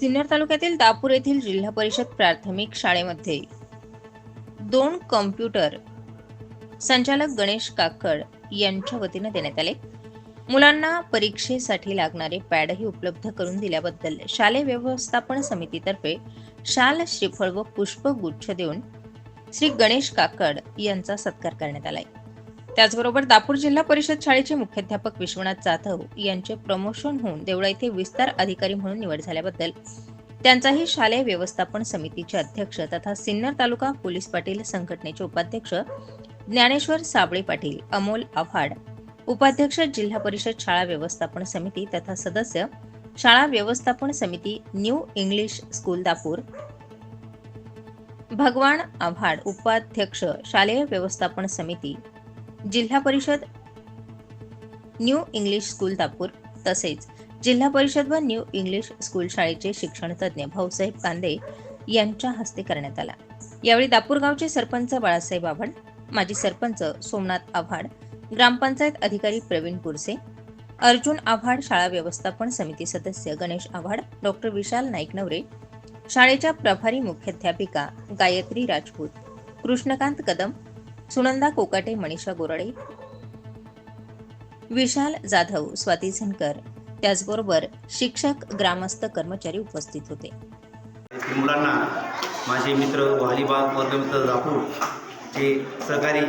सिन्नर तालुक्यातील दापूर येथील जिल्हा परिषद प्राथमिक शाळेमध्ये दोन कम्प्युटर संचालक गणेश काकड यांच्या वतीनं देण्यात आले. मुलांना परीक्षेसाठी लागणारे पॅडही उपलब्ध करून दिल्याबद्दल शालेय व्यवस्थापन समितीतर्फे शाल श्रीफळ व पुष्पगुच्छ देऊन श्री गणेश काकड यांचा सत्कार करण्यात आलाय. त्याचबरोबर दापूर जिल्हा परिषद शाळेचे मुख्याध्यापक विश्वनाथ जाधव यांचे प्रमोशन होऊन देवळा येथे विस्तार अधिकारी म्हणून निवड झाल्याबद्दल. त्यांचाही शालेय व्यवस्थापन समितीचे अध्यक्ष तथा सिन्नर तालुका पोलीस पाटील संघटनेचे उपाध्यक्ष ज्ञानेश्वर साबळे पाटील अमोल आव्हाड उपाध्यक्ष जिल्हा परिषद शाळा व्यवस्थापन समिती तथा सदस्य शाळा व्यवस्थापन समिती न्यू इंग्लिश स्कूल दापूर भगवान आव्हाड उपाध्यक्ष शालेय व्यवस्थापन समिती जिल्हा परिषद न्यू इंग्लिश स्कूल दापूर तसेच जिल्हा परिषद व न्यू इंग्लिश स्कूल शाळेचे शिक्षण तज्ज्ञ भाऊसाहेब कांदे यांच्या हस्ते करण्यात आला. यावेळी दापूर गावचे सरपंच बाळासाहेब आव्हाड माजी सरपंच सोमनाथ आव्हाड ग्रामपंचायत अधिकारी प्रवीण पुरसे अर्जुन आव्हाड शाळा व्यवस्थापन समिती सदस्य गणेश आव्हाड डॉक्टर विशाल नाईक नवरे शाळेच्या प्रभारी मुख्याध्यापिका गायत्री राजपूत कृष्णकांत कदम सुनंदा कोकाटे मनीषा गोराडे. विशाल जाधव स्वाती झनकर. त्याचबरोबर शिक्षक ग्रामस्थ कर्मचारी उपस्थित होते. मुलांना माझे मित्र वालीबाग वर्गमित्र दापूर चे सहकारी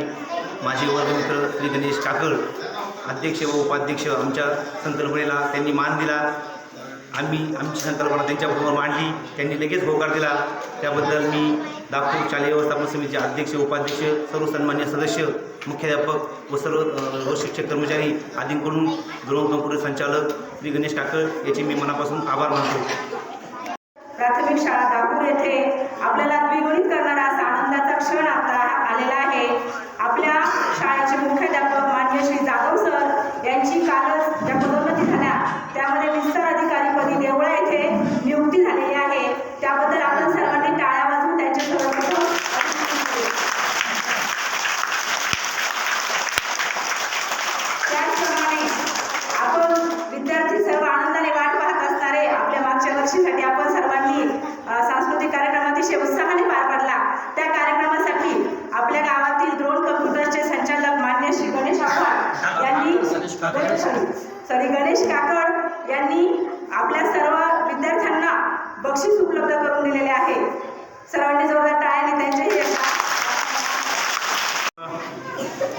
माझे वर्गमित्र श्री गणेश काकड अध्यक्ष व उपाध्यक्ष आमच्या संकल्पनेला त्यांनी मान दिला. आम्ही आमची संकल्पना त्यांच्याबरोबर मांडली. त्यांनी लगेच होकार दिला. त्याबद्दल मी नागपूर शालेय व्यवस्थापन समितीचे अध्यक्ष उपाध्यक्ष सर्व सन्मान्य सदस्य मुख्याध्यापक व सर्व व शिक्षक कर्मचारी आदींकडून गृह संचालक श्री गणेश काकड याचे मी मनापासून आभार मानतो. प्राथमिक शाळा दापूर येथे आपल्याला द्विगुणित करणारा असा आनंदाचा क्षण आता आलेला आहे. अतिशय उत्साहाने पार पाडला. त्या कार्यक्रमासाठी आपल्या गावातील द्रोण कम्प्युटरचे संचालक मान्य श्री गणेश आव्हाड यांनी सॉरी. गणेश काकड यांनी आपल्या सर्व विद्यार्थ्यांना बक्षीस उपलब्ध करून दिलेले आहे. सर्वांनी जोरदार टाळ्याने त्यांचे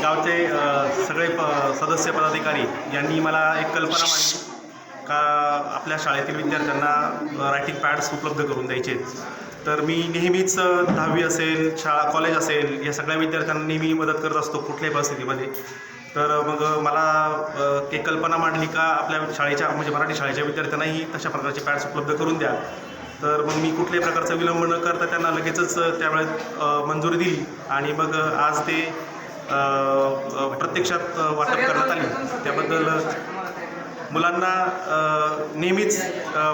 गावचे सगळे प सदस्य पदाधिकारी यांनी मला एक कल्पना मांडली का आपल्या शाळेतील विद्यार्थ्यांना रायटिंग पॅड्स उपलब्ध करून द्यायचे तर मी नेहमीच दहावी असेल शाळा कॉलेज असेल या सगळ्या विद्यार्थ्यांना नेहमी मदत करत असतो कुठल्याही परिस्थितीमध्ये. तर मग मला ते कल्पना मांडली का आपल्या शाळेच्या म्हणजे मराठी शाळेच्या विद्यार्थ्यांनाही तशा प्रकारचे पॅड्स उपलब्ध करून द्या. तर मग मी कुठल्याही प्रकारचा विलंब न करता त्यांना लगेचच त्यावेळेस मंजुरी दिली आणि मग आज ते प्रत्यक्षात वाटप करण्यात आली. त्याबद्दल मुलांना नेहमीच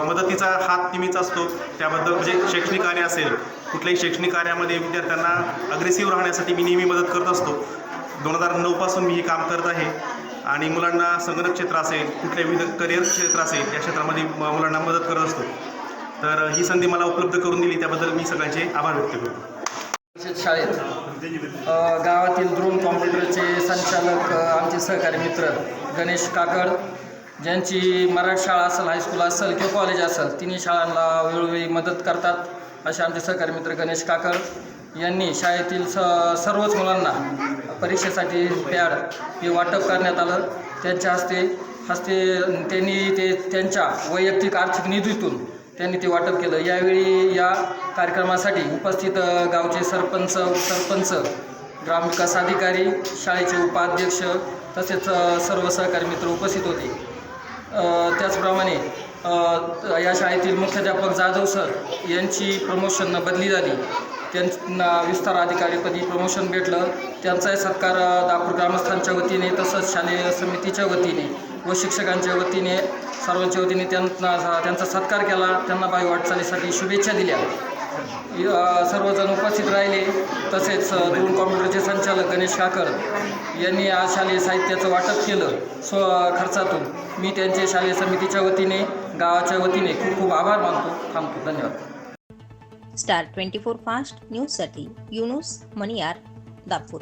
मदतीचा हात नेहमीच असतो. त्याबद्दल म्हणजे शैक्षणिक कार्य असेल कुठल्याही शैक्षणिक कार्यामध्ये विद्यार्थ्यांना अग्रेसिव्ह राहण्यासाठी मी नेहमी मदत करत असतो. दोन हजार नऊपासून मी हे काम करत आहे. आणि मुलांना संगणक क्षेत्र असेल कुठल्या विविध करिअर क्षेत्र असेल या क्षेत्रामध्ये मुलांना मदत करत असतो. तर ही संधी मला उपलब्ध करून दिली त्याबद्दल मी सगळ्यांचे आभार व्यक्त करतो. शाळेत गावातील द्रोण कॉम्प्युटरचे संचालक आमचे सहकारी मित्र गणेश काकड ज्यांची मराठी शाळा असेल हायस्कूल असेल किंवा कॉलेज असेल तिन्ही शाळांना वेळोवेळी मदत करतात असे आमचे सहकारी मित्र गणेश काकड यांनी शाळेतील स सर्वच मुलांना परीक्षेसाठी पॅड हे वाटप करण्यात आलं. त्यांच्या हस्ते हस्ते त्यांनी ते त्यांच्या वैयक्तिक आर्थिक निधीतून त्यांनी ते वाटप केलं. यावेळी या कार्यक्रमासाठी उपस्थित गावचे सरपंच सरपंच ग्रामविकास अधिकारी शाळेचे उपाध्यक्ष तसेच सर्व सहकारी मित्र उपस्थित होते. त्याचप्रमाणे या शाळेतील मुख्याध्यापक जाधव सर यांची प्रमोशन बदली झाली. त्यांना विस्तार अधिकारीपदी प्रमोशन भेटलं. त्यांचाही सत्कार दापूर ग्रामस्थांच्या वतीने तसंच शालेय समितीच्या वतीने व शिक्षकांच्या वतीने सर्वांच्या वतीने त्यांना त्यांचा सत्कार केला. त्यांना बाई वाटचालीसाठी शुभेच्छा दिल्या. सर्वजण उपस्थित राहिले. तसेच दोन कॉम्प्युटरचे संचालक गणेश काकर यांनी आज शालेय साहित्याचं वाटप केलं स्व खर्चातून. मी त्यांचे शालेय समितीच्या वतीने गावाच्या वतीने खूप खूप आभार मानतो. थांबतो. धन्यवाद. स्टार ट्वेंटी फोर फास्ट न्यूजसाठी युनुस मणियार दापूर.